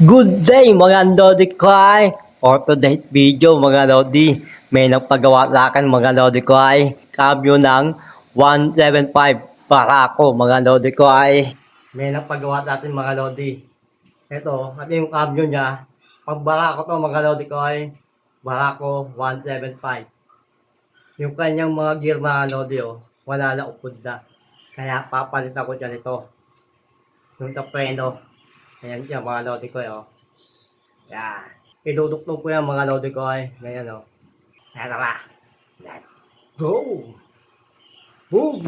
Good day mga Lodi Kway! For today's video mga Lodi, may nagpagawa sa akin mga Lodi Kway. Kabyo ng 175 para ako mga Lodi Kway. May nagpagawa sa mga Lodi. Ito, ano yung kabyo niya. Pag bara ko to mga Lodi Kway, bara ko 175. Yung kanyang mga gear mga Lodi oh, wala na upod na. Kaya papalit ako dyan ito. Yung tapreno. Ayan siya mga lodi ko eh, oh. Yan. Iduduktog ko yan mga lodi ko ay. Ganyan oh. Ayan tara. Yan. Go! Boom!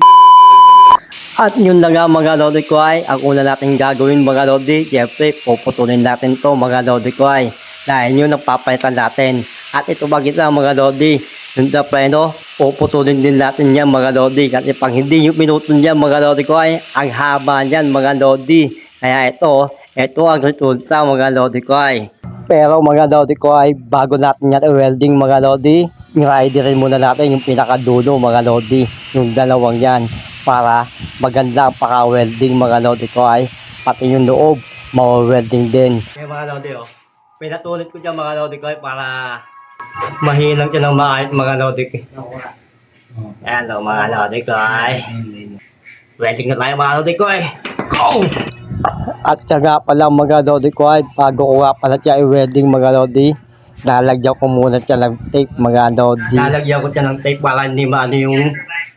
At yun na nga mga lodi ko ay, ang una natin gagawin mga lodi, siyempre puputulin natin to mga lodi ko ay. Dahil yun ang papalitan natin. At ito bagit na mga lodi, yung preno, puputulin din natin yan mga lodi. Kasi pag hindi yung pinutol yan mga lodi ko ay, ang haba niyan mga lodi. Kaya ito, ito ang resulta mga lodi ko ay. Pero mga lodi ko ay, bago natin yan i-welding mga lodi, i-riderin muna natin yung pinakadulo mga lodi, yung dalawang yan para maganda ang paka-welding mga lodi ko ay pati yung loob ma-welding din. Okay mga lodi oh, pinatulit ko dyan mga lodi ko ay para mahinang siya ng maayot mga lodi ko. Ayan o mga lodi ko ay. Welding na tayo mga lodi ko ay. Go! At saka pala mga lodi ko ay bago ko nga pala siya i-welding mga lodi, lalagyan ko muna siya ng tape mga lodi. Lalagyan ko siya ng tape para hindi maano yung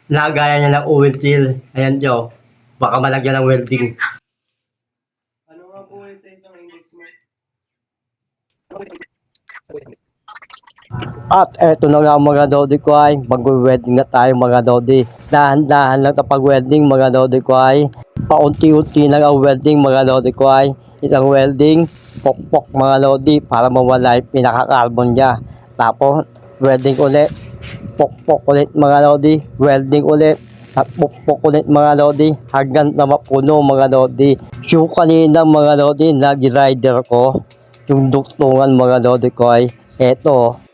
lagayan niya ng oil seal. Ayan Joe, baka malagyan ng welding. Ano nga po sa isang index mo? At eto na nga mga Dodi ko ay mag-wedding na tayo mga Dodi. Dahan-dahan lang sa pag-wedding mga Dodi ko ay paunti-unti lang ang welding mga Dodi ko ay isang welding pokpok mga Dodi para mawala yung pinaka-carbon niya. Tapos welding ulit pokpok ulit mga Dodi welding ulit at pokpok ulit mga Dodi hanggang na mapuno mga Dodi. Yung kanina mga Dodi nag-rider ko yung duktungan mga Dodi ko ay eto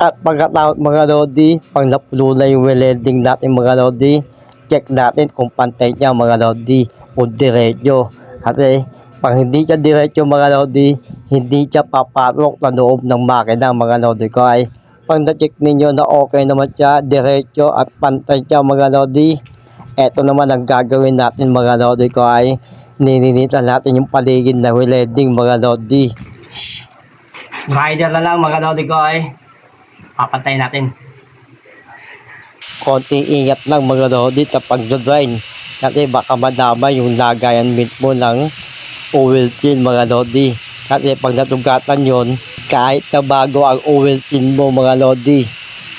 at pagkatapos mga Lodi, pag napulo na yung welding natin mga Lodi, check natin kung pantay niya mga Lodi o diretso. Kasi pag hindi siya diretso mga Lodi, hindi siya papatok sa loob ng makina mga Lodi ko ay pag na-check ninyo na okay naman siya, diretso at pantay siya mga Lodi, eto naman ang gagawin natin mga Lodi ko ay nininitan natin yung paligid na welding mga Lodi. Rider na lang mga Lodi ko ay papantay natin. Konting ingat lang mga Lodi sa pagdodrine. Kasi baka madama yung lagayan mismo ng oil seal mga Lodi. Kasi pag natugatan yon kahit na bago ang oil seal mo mga Lodi,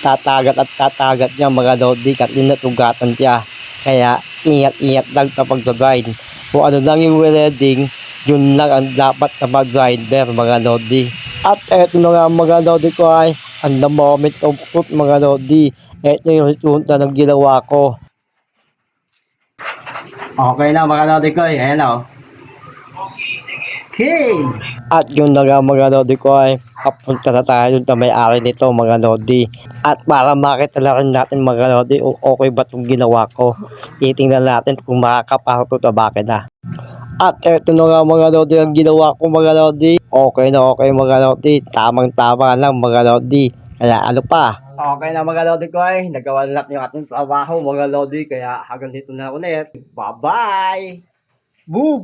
tatagat at tatagat niya mga Lodi kasi natugatan siya. Kaya ingat-ingat lang sa pagdodrine. Kung ano lang yung welding, yun lang ang dapat na mag-grinder mga Lodi. At eto na nga mga Lodi ko ay ang the moment of truth mga Lodi. Ito yung resulta ng ginawa ko. Okay na mga Lodi ko ay. Ayan na oh. Okay. At yun na nga mga Lodi ko ay papunta na tayo sa may-ari nito mga Lodi. At para makita na rin natin mga Lodi okay ba itong ginawa ko. Titingnan natin kung makakapasok ito sa makina. At eto na nga mga Lodi ang ginawa ko mga Lodi. Okay na okay mga Lodi. Tamang tama lang mga Lodi. Kaya ano pa? Okay na mga Lodi ko ay. Nagawa na natin yung ating trabaho mga Lodi. Kaya hanggang dito na ulit. Bye bye! Boom!